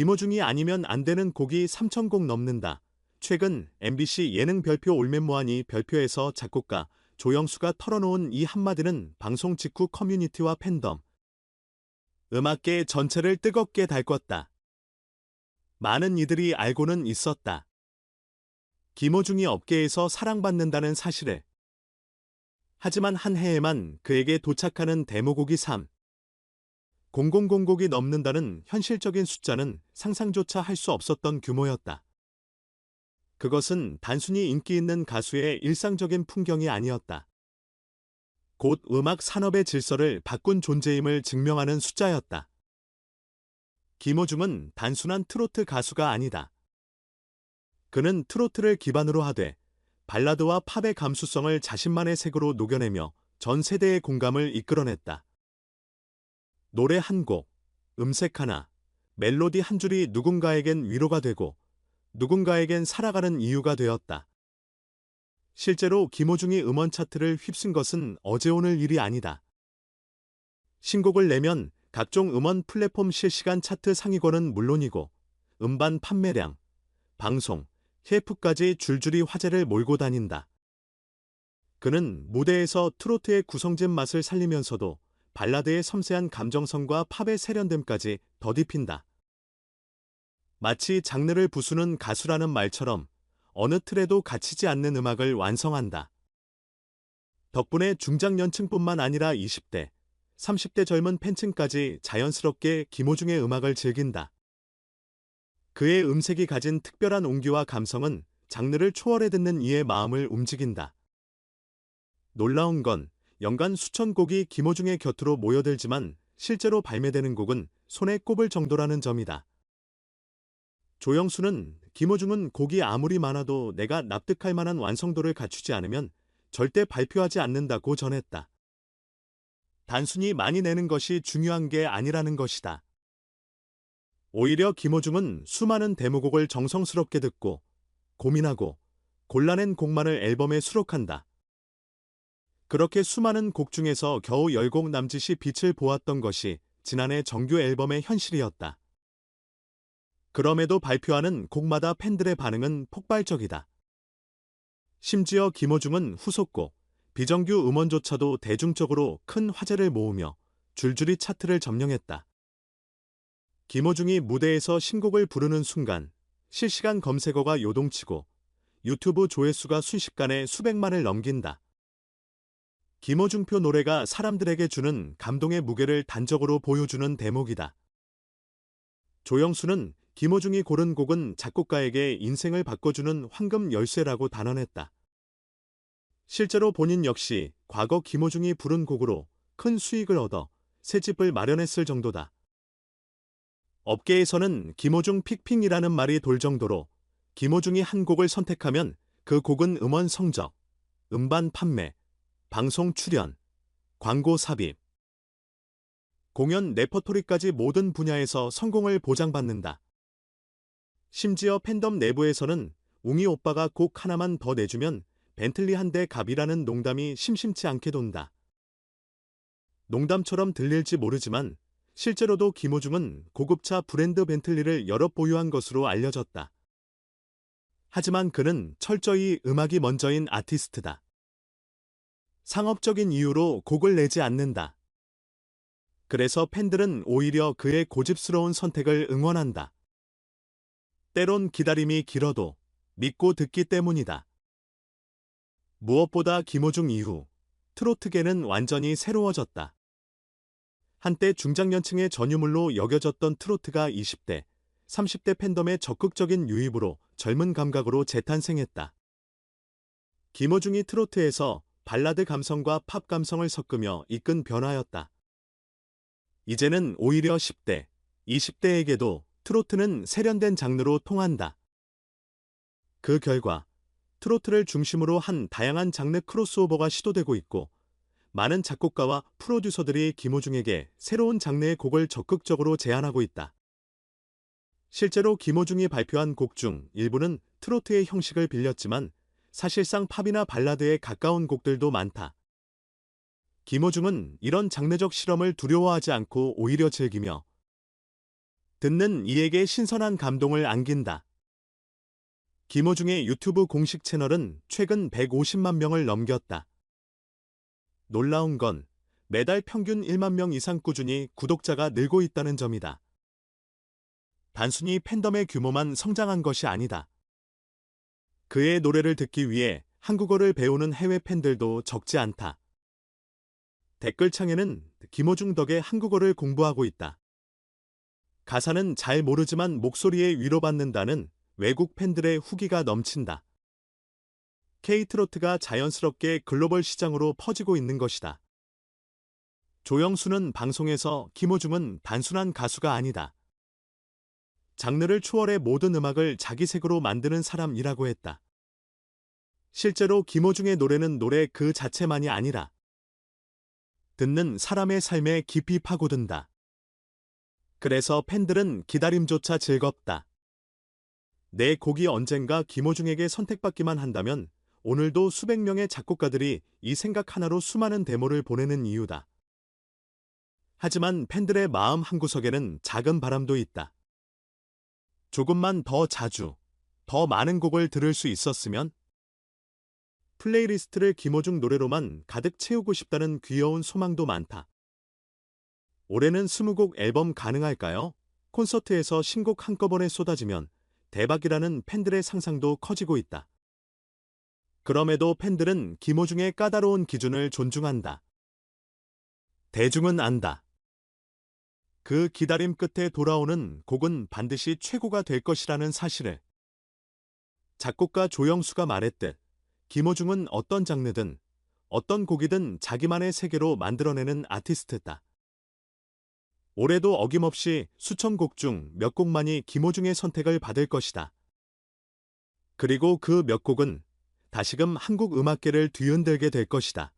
김호중이 아니면 안 되는 곡이 3,000곡 넘는다. 최근 MBC 예능 별표 올맨모하니 별표에서 작곡가 조영수가 털어놓은 이 한마디는 방송 직후 커뮤니티와 팬덤, 음악계 전체를 뜨겁게 달궜다. 많은 이들이 알고는 있었다. 김호중이 업계에서 사랑받는다는 사실을. 하지만 한 해에만 그에게 도착하는 데모곡이 3. 0000곡이 넘는다는 현실적인 숫자는 상상조차 할 수 없었던 규모였다. 그것은 단순히 인기 있는 가수의 일상적인 풍경이 아니었다. 곧 음악 산업의 질서를 바꾼 존재임을 증명하는 숫자였다. 김호중은 단순한 트로트 가수가 아니다. 그는 트로트를 기반으로 하되 발라드와 팝의 감수성을 자신만의 색으로 녹여내며 전 세대의 공감을 이끌어냈다. 노래 한 곡, 음색 하나, 멜로디 한 줄이 누군가에겐 위로가 되고 누군가에겐 살아가는 이유가 되었다. 실제로 김호중이 음원 차트를 휩쓴 것은 어제 오늘 일이 아니다. 신곡을 내면 각종 음원 플랫폼 실시간 차트 상위권은 물론이고 음반 판매량, 방송, 해프까지 줄줄이 화제를 몰고 다닌다. 그는 무대에서 트로트의 구성진 맛을 살리면서도 발라드의 섬세한 감정성과 팝의 세련됨까지 더딥힌다. 마치 장르를 부수는 가수라는 말처럼 어느 틀에도 갇히지 않는 음악을 완성한다. 덕분에 중장년층뿐만 아니라 20대, 30대 젊은 팬층까지 자연스럽게 김호중의 음악을 즐긴다. 그의 음색이 가진 특별한 온기와 감성은 장르를 초월해 듣는 이의 마음을 움직인다. 놀라운 건 연간 수천 곡이 김호중의 곁으로 모여들지만 실제로 발매되는 곡은 손에 꼽을 정도라는 점이다. 조영수는 김호중은 곡이 아무리 많아도 내가 납득할 만한 완성도를 갖추지 않으면 절대 발표하지 않는다고 전했다. 단순히 많이 내는 것이 중요한 게 아니라는 것이다. 오히려 김호중은 수많은 데모곡을 정성스럽게 듣고 고민하고 골라낸 곡만을 앨범에 수록한다. 그렇게 수많은 곡 중에서 겨우 10곡 남짓이 빛을 보았던 것이 지난해 정규 앨범의 현실이었다. 그럼에도 발표하는 곡마다 팬들의 반응은 폭발적이다. 심지어 김호중은 후속곡, 비정규 음원조차도 대중적으로 큰 화제를 모으며 줄줄이 차트를 점령했다. 김호중이 무대에서 신곡을 부르는 순간 실시간 검색어가 요동치고 유튜브 조회수가 순식간에 수백만을 넘긴다. 김호중표 노래가 사람들에게 주는 감동의 무게를 단적으로 보여주는 대목이다. 조영수는 김호중이 고른 곡은 작곡가에게 인생을 바꿔주는 황금 열쇠라고 단언했다. 실제로 본인 역시 과거 김호중이 부른 곡으로 큰 수익을 얻어 새 집을 마련했을 정도다. 업계에서는 김호중 픽핑이라는 말이 돌 정도로 김호중이 한 곡을 선택하면 그 곡은 음원 성적, 음반 판매, 방송 출연, 광고 삽입, 공연 레퍼토리까지 모든 분야에서 성공을 보장받는다. 심지어 팬덤 내부에서는 웅이 오빠가 곡 하나만 더 내주면 벤틀리 한 대 갑이라는 농담이 심심치 않게 돈다. 농담처럼 들릴지 모르지만 실제로도 김호중은 고급차 브랜드 벤틀리를 여러 보유한 것으로 알려졌다. 하지만 그는 철저히 음악이 먼저인 아티스트다. 상업적인 이유로 곡을 내지 않는다. 그래서 팬들은 오히려 그의 고집스러운 선택을 응원한다. 때론 기다림이 길어도 믿고 듣기 때문이다. 무엇보다 김호중 이후 트로트계는 완전히 새로워졌다. 한때 중장년층의 전유물로 여겨졌던 트로트가 20대, 30대 팬덤의 적극적인 유입으로 젊은 감각으로 재탄생했다. 김호중이 트로트에서 발라드 감성과 팝 감성을 섞으며 이끈 변화였다. 이제는 오히려 10대, 20대에게도 트로트는 세련된 장르로 통한다. 그 결과 트로트를 중심으로 한 다양한 장르 크로스오버가 시도되고 있고 많은 작곡가와 프로듀서들이 김호중에게 새로운 장르의 곡을 적극적으로 제안하고 있다. 실제로 김호중이 발표한 곡 중 일부는 트로트의 형식을 빌렸지만 사실상 팝이나 발라드에 가까운 곡들도 많다. 김호중은 이런 장르적 실험을 두려워하지 않고 오히려 즐기며 듣는 이에게 신선한 감동을 안긴다. 김호중의 유튜브 공식 채널은 최근 150만 명을 넘겼다. 놀라운 건 매달 평균 1만 명 이상 꾸준히 구독자가 늘고 있다는 점이다. 단순히 팬덤의 규모만 성장한 것이 아니다. 그의 노래를 듣기 위해 한국어를 배우는 해외 팬들도 적지 않다. 댓글창에는 김호중 덕에 한국어를 공부하고 있다. 가사는 잘 모르지만 목소리에 위로받는다는 외국 팬들의 후기가 넘친다. K-트로트가 자연스럽게 글로벌 시장으로 퍼지고 있는 것이다. 조영수는 방송에서 김호중은 단순한 가수가 아니다. 장르를 초월해 모든 음악을 자기 색으로 만드는 사람이라고 했다. 실제로 김호중의 노래는 노래 그 자체만이 아니라 듣는 사람의 삶에 깊이 파고든다. 그래서 팬들은 기다림조차 즐겁다. 내 곡이 언젠가 김호중에게 선택받기만 한다면 오늘도 수백 명의 작곡가들이 이 생각 하나로 수많은 데모를 보내는 이유다. 하지만 팬들의 마음 한구석에는 작은 바람도 있다. 조금만 더 자주, 더 많은 곡을 들을 수 있었으면 플레이리스트를 김호중 노래로만 가득 채우고 싶다는 귀여운 소망도 많다. 올해는 20곡 앨범 가능할까요? 콘서트에서 신곡 한꺼번에 쏟아지면 대박이라는 팬들의 상상도 커지고 있다. 그럼에도 팬들은 김호중의 까다로운 기준을 존중한다. 대중은 안다. 그 기다림 끝에 돌아오는 곡은 반드시 최고가 될 것이라는 사실을. 작곡가 조영수가 말했듯 김호중은 어떤 장르든 어떤 곡이든 자기만의 세계로 만들어내는 아티스트다. 올해도 어김없이 수천 곡 중 몇 곡만이 김호중의 선택을 받을 것이다. 그리고 그 몇 곡은 다시금 한국 음악계를 뒤흔들게 될 것이다.